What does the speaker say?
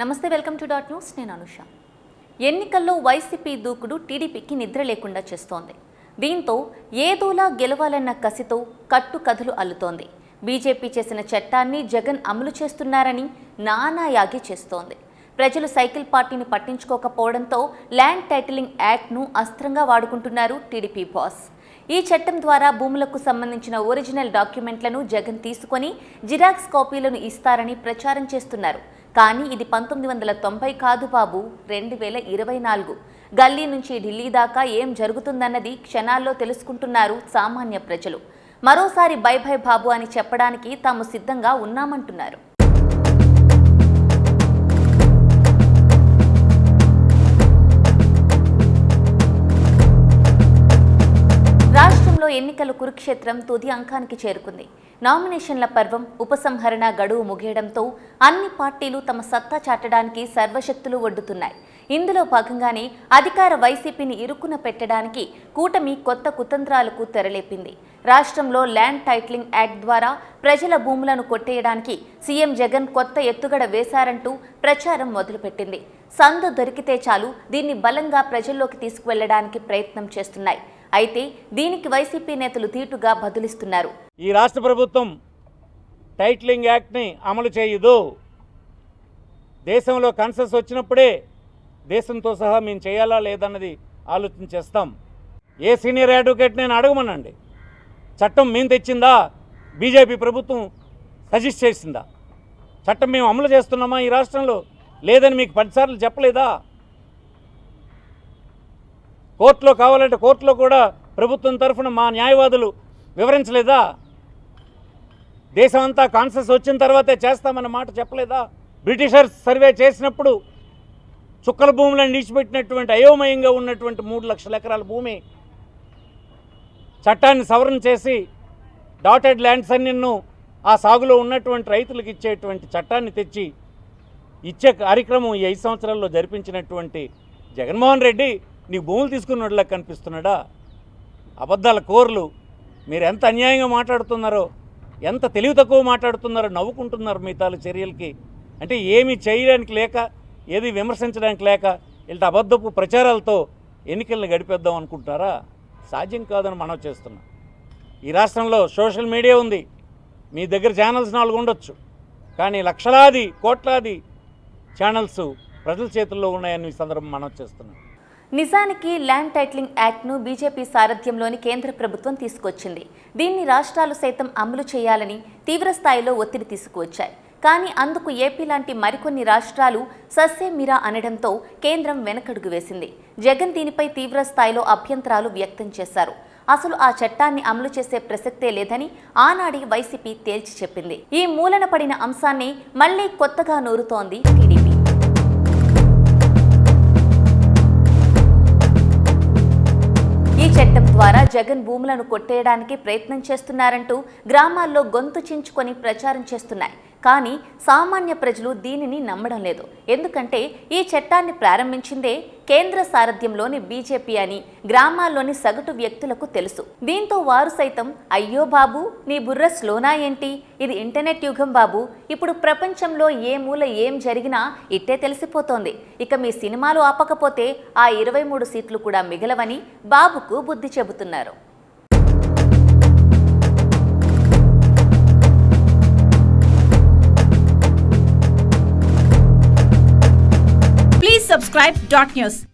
నమస్తే welcome to dot news. నేను అనుష. ఎన్నికల్లో వైసీపీ దూకుడు టీడీపీకి నిద్ర లేకుండా చేస్తోంది. దీంతో ఏదోలా గెలవాలన్న కసితో కట్టు కథలు అల్లుతోంది. బీజేపీ చేసిన చట్టాన్ని జగన్ అమలు చేస్తున్నారని నానా యాగి చేస్తోంది. ప్రజలు సైకిల్ పార్టీని పట్టించుకోకపోవడంతో ల్యాండ్ టైటిలింగ్ యాక్ట్ను అస్త్రంగా వాడుకుంటున్నారు టీడీపీ బాస్. ఈ చట్టం ద్వారా భూములకు సంబంధించిన ఒరిజినల్ డాక్యుమెంట్లను జగన్ తీసుకొని జిరాక్స్ కాపీలను ఇస్తారని ప్రచారం చేస్తున్నారు. కానీ ఇది పంతొమ్మిది వందల తొంభై కాదు బాబు రెండు వేల ఇరవై నాలుగు. గల్లీ నుంచి ఢిల్లీ దాకా ఏం జరుగుతుందన్నది క్షణాల్లో తెలుసుకుంటున్నారు సామాన్య ప్రజలు. మరోసారి బై బై బాబు అని చెప్పడానికి తాము సిద్ధంగా ఉన్నామంటున్నారు. ఎన్నికల కురుక్షేత్రం తుది అంకానికి చేరుకుంది. నామినేషన్ల పర్వం ఉపసంహరణ గడువు ముగియడంతో అన్ని పార్టీలు తమ సత్తా చాటడానికి సర్వశక్తులు ఒడ్డుతున్నాయి. ఇందులో భాగంగానే అధికార వైసీపీని ఇరుకున పెట్టడానికి కూటమి కొత్త కుతంత్రాలకు తెరలేపింది. రాష్ట్రంలో ల్యాండ్ టైటిలింగ్ యాక్ట్ ద్వారా ప్రజల భూములను కొట్టేయడానికి సీఎం జగన్ కొత్త ఎత్తుగడ వేశారంటూ ప్రచారం మొదలుపెట్టింది. సందు దొరికితే చాలు దీన్ని బలంగా ప్రజల్లోకి తీసుకువెళ్ళడానికి ప్రయత్నం చేస్తున్నాయి. అయితే దీనికి వైసీపీ నేతలు తీటుగా బదులిస్తున్నారు. ఈ రాష్ట్ర ప్రభుత్వం టైటిలింగ్ యాక్ట్ని అమలు చేయదు. దేశంలో కన్సెస్ వచ్చినప్పుడే దేశంతో సహా మేము చేయాలా లేదన్నది ఆలోచన చేస్తాం. ఏ సీనియర్ అడ్వకేట్ నేను అడగమనండి. చట్టం మేము తెచ్చిందా? బీజేపీ ప్రభుత్వం సజెస్ట్ చేసిందా? చట్టం మేము అమలు చేస్తున్నామా ఈ రాష్ట్రంలో? లేదని మీకు పదిసార్లు చెప్పలేదా? కోర్టులో కావాలంటే కోర్టులో కూడా ప్రభుత్వం తరఫున మా న్యాయవాదులు వివరించలేదా? దేశం అంతా కాన్సెస్ వచ్చిన తర్వాతే చేస్తామన్న మాట చెప్పలేదా? బ్రిటిషర్స్ సర్వే చేసినప్పుడు చుక్కల భూములను నిడిచిపెట్టినటువంటి అయోమయంగా ఉన్నటువంటి మూడు లక్షల ఎకరాల భూమి చట్టాన్ని సవరణ చేసి డాటెడ్ ల్యాండ్స్ అన్నిన్ను ఆ సాగులో ఉన్నటువంటి రైతులకు ఇచ్చేటువంటి చట్టాన్ని తెచ్చి ఇచ్చే కార్యక్రమం ఈ ఐదు సంవత్సరాల్లో జరిపించినటువంటి జగన్మోహన్ రెడ్డి నీకు భూములు తీసుకున్నట్లా కనిపిస్తున్నాడా? అబద్ధాల కోర్లు. మీరు ఎంత అన్యాయంగా మాట్లాడుతున్నారో ఎంత తెలివి తక్కువ మాట్లాడుతున్నారో నవ్వుకుంటున్నారు మీ తాలూ చర్యలకి. అంటే ఏమీ చేయడానికి లేక ఏది విమర్శించడానికి లేక ఇలాంటి అబద్ధపు ప్రచారాలతో ఎన్నికలను గడిపేద్దాం అనుకుంటారా సాధ్యం కాదని మనం చేస్తున్నాం. ఈ రాష్ట్రంలో సోషల్ మీడియా ఉంది. మీ దగ్గర ఛానల్స్ నాలుగు ఉండొచ్చు. కానీ లక్షలాది కోట్లాది ఛానల్స్ ప్రజల చేతుల్లో ఉన్నాయని ఈ సందర్భం మనం చేస్తున్నాం. నిజానికి ల్యాండ్ టైటిలింగ్ యాక్ట్ను బీజేపీ సారథ్యంలోని కేంద్ర ప్రభుత్వం తీసుకొచ్చింది. దీన్ని రాష్ట్రాలు సైతం అమలు చేయాలని తీవ్రస్థాయిలో ఒత్తిడి తీసుకువచ్చాయి. కానీ అందుకు ఏపీ లాంటి మరికొన్ని రాష్ట్రాలు సస్యమిరా అనడంతో కేంద్రం వెనకడుగు వేసింది. జగన్ దీనిపై తీవ్ర స్థాయిలో అభ్యంతరాలు వ్యక్తం చేశారు. అసలు ఆ చట్టాన్ని అమలు చేసే ప్రసక్తే లేదని ఆనాడి వైసీపీ తేల్చి చెప్పింది. ఈ మూలన పడిన అంశాన్ని మళ్ళీ కొత్తగా నూరుతోంది టీడీపీ. చట్టం ద్వారా జగన్ భూములను కొట్టేయడానికి ప్రయత్నం చేస్తున్నారంటూ గ్రామాల్లో గొంతు చించుకొని ప్రచారం చేస్తున్నాయి. కానీ సామాన్య ప్రజలు దీనిని నమ్మడం లేదు. ఎందుకంటే ఈ చట్టాన్ని ప్రారంభించిందే కేంద్ర సారథ్యంలోని బీజేపీ అని గ్రామాల్లోని సగటు వ్యక్తులకు తెలుసు. దీంతో వారు సైతం అయ్యో బాబు నీ బుర్ర స్లోనా ఏంటి? ఇది ఇంటర్నెట్ యుగం బాబు. ఇప్పుడు ప్రపంచంలో ఏ మూల ఏం జరిగినా ఇట్టే తెలిసిపోతోంది. ఇక మీ సినిమాలు ఆపకపోతే ఆ ఇరవై మూడు సీట్లు కూడా మిగలవని బాబుకు బుద్ధి చెబుతున్నారు. Subscribe Dot News.